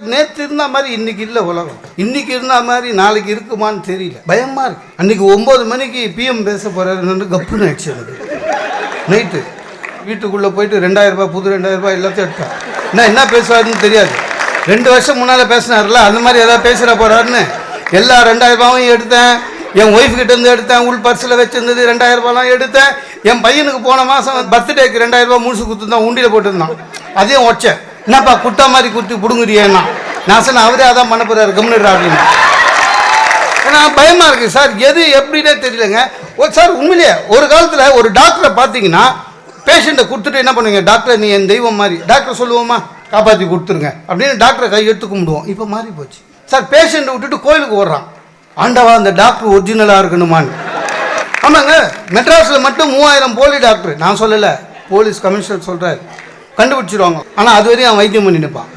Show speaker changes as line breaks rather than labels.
நேற்று இருந்த மாதிரி இன்னைக்கு இல்லை உலகம். இன்னைக்கு இருந்த மாதிரி நாளைக்கு இருக்குமான்னு தெரியல. பயமா இருக்கு. அன்னைக்கு ஒன்பது மணிக்கு பிஎம் பேச போறாருன்னு கப்புன்னு ஆயிடுச்சு எனக்கு. நைட்டு வீட்டுக்குள்ளே போயிட்டு ரெண்டாயிரம் ரூபாய் புது ரெண்டாயிரம் ரூபாய் எல்லாத்தையும் எடுத்தேன். என்ன என்ன பேசுவாருன்னு தெரியாது. ரெண்டு வருஷம் முன்னால் பேசினார்ல அந்த மாதிரி ஏதாவது பேசுகிற போறாருன்னு. எல்லா ரெண்டாயிரம் ரூபாயும் எடுத்தேன். என் ஒய்ஃப் கிட்ட இருந்து எடுத்தேன். உள் பர்ஸில் வச்சிருந்தது ரெண்டாயிரம் ரூபாய்லாம் எடுத்தேன். என் பையனுக்கு போன மாதம் பர்த்டேக்கு ரெண்டாயிரம் ரூபாய் முழுசு கொடுத்துருந்தான். உண்டியில் போட்டிருந்தான். அதையும் உடச்சேன். என்னப்பா குட்டா மாதிரி குத்தி பிடுங்குறியேன்னா நான் சொன்னேன் அவரே அதான் பண்ண போறாரு கம்யூனிட் அப்படின்னு. ஏன்னா பயமா இருக்கு. சார் எது எப்படின்னே தெரியலங்க. ஒரு சார் உண்மையிலேயே ஒரு காலத்தில் ஒரு டாக்டரை பார்த்தீங்கன்னா பேஷண்ட்டை கொடுத்துட்டு என்ன பண்ணுவீங்க? டாக்டர் நீ என் தெய்வம் மாதிரி டாக்டர் சொல்லுவோமா? காப்பாற்றி கொடுத்துருங்க. அப்படின்னு டாக்டரை கை எடுத்து கும்பிடுவோம். இப்போ மாறி போச்சு. சார் பேஷண்ட்டை விட்டுட்டு கோயிலுக்கு ஓடுறான். ஆண்டவா அந்த டாக்டர் ஒரிஜினலாக இருக்கணுமான்னு. ஆமாங்க மெட்ராஸில் மட்டும் மூவாயிரம் போலி டாக்டர். நான் சொல்லலை. போலீஸ் கமிஷனர் சொல்கிறாரு கண்டுபிடிச்சிருவாங்க. ஆனால் அது வரையும் அவன் வைத்தியம் பண்ணி நிற்பான்